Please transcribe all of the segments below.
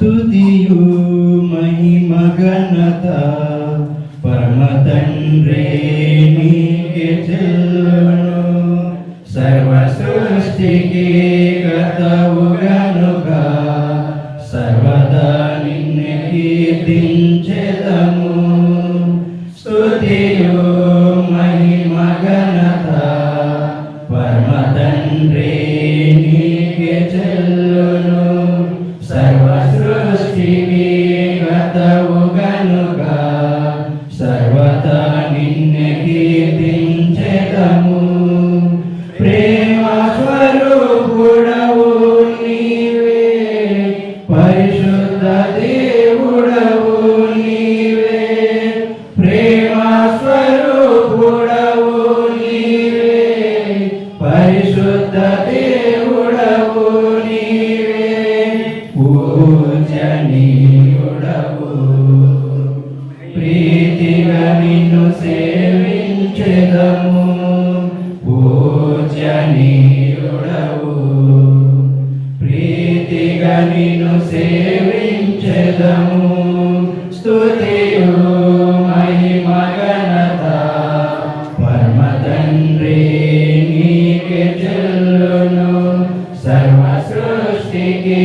స్తుతియు మహిమ ఘనత పరమ తండ్రే నీకే చెల్లును సర్వ సృష్టికి గతవు నిన్ను కీర్తించెదము. ప్రేమ స్వరూపుడవు నీవే. పరిశుద్ధ దేవుడవు నీవే. ప్రేమ స్వరూపుడవు నీవే. పరిశుద్ధ దేవుడవు నీవే. పూజనీయుడవు నిన్ను సేవించెదము. పూజనీయుడవు ప్రీతిగా నిన్ను సేవించెదము. స్తుతియు మహిమ పరమ తండ్రి నీకే చెల్లును. సర్వ సృష్టికి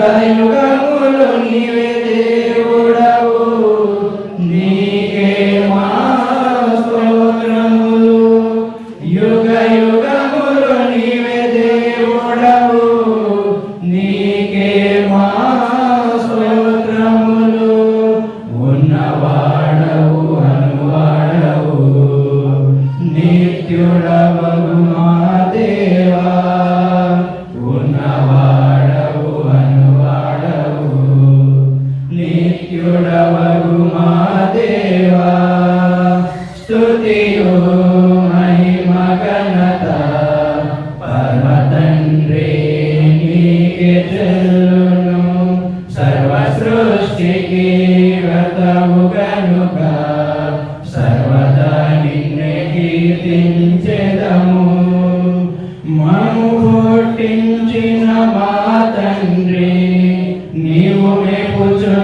యుగ నీవే దేవుడవు. నీకే మా స్తోత్రములు యుగ యుగములు నీవే దేవుడవు. నీకే మా స్తోత్రములు ఉన్నవాడవు అనువాడవు. నిత్యుడవగు స్తుతియు మహిమ ఘనత పరమ తండ్రి నీకే చెల్లును సర్వ సృష్టికి గతవు గనుక సర్వదా నిన్నే కీర్తించెదము మము పుట్టించిన మా తండ్రి నీవు మే పుచ్చు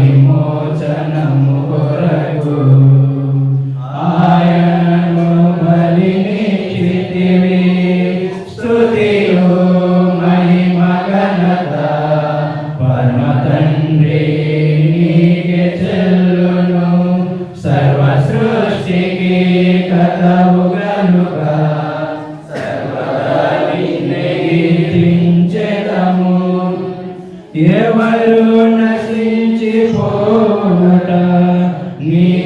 విమోచనము కొరకు ఆయనను బలినిచ్చితివి స్తుతియు మహిమ ఘనత పరమ తండ్రి నీకే చెల్లును. సర్వ సృష్టికి కథవు గనుక సర్వదా నిన్నే ఎవరు పోనట నీ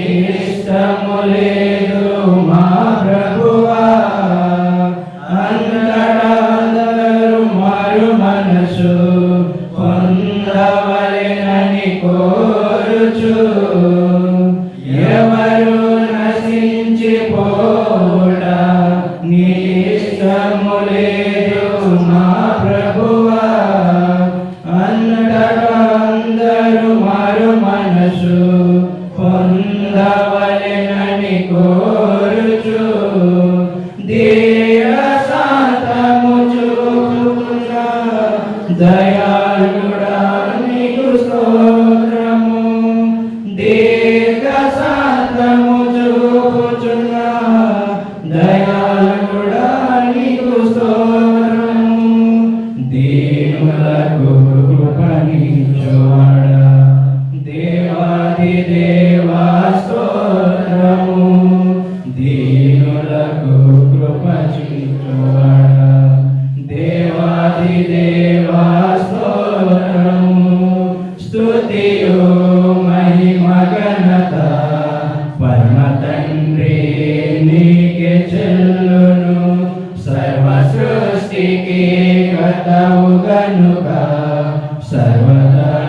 Oh. సృష్టికి గనుక సర్వదా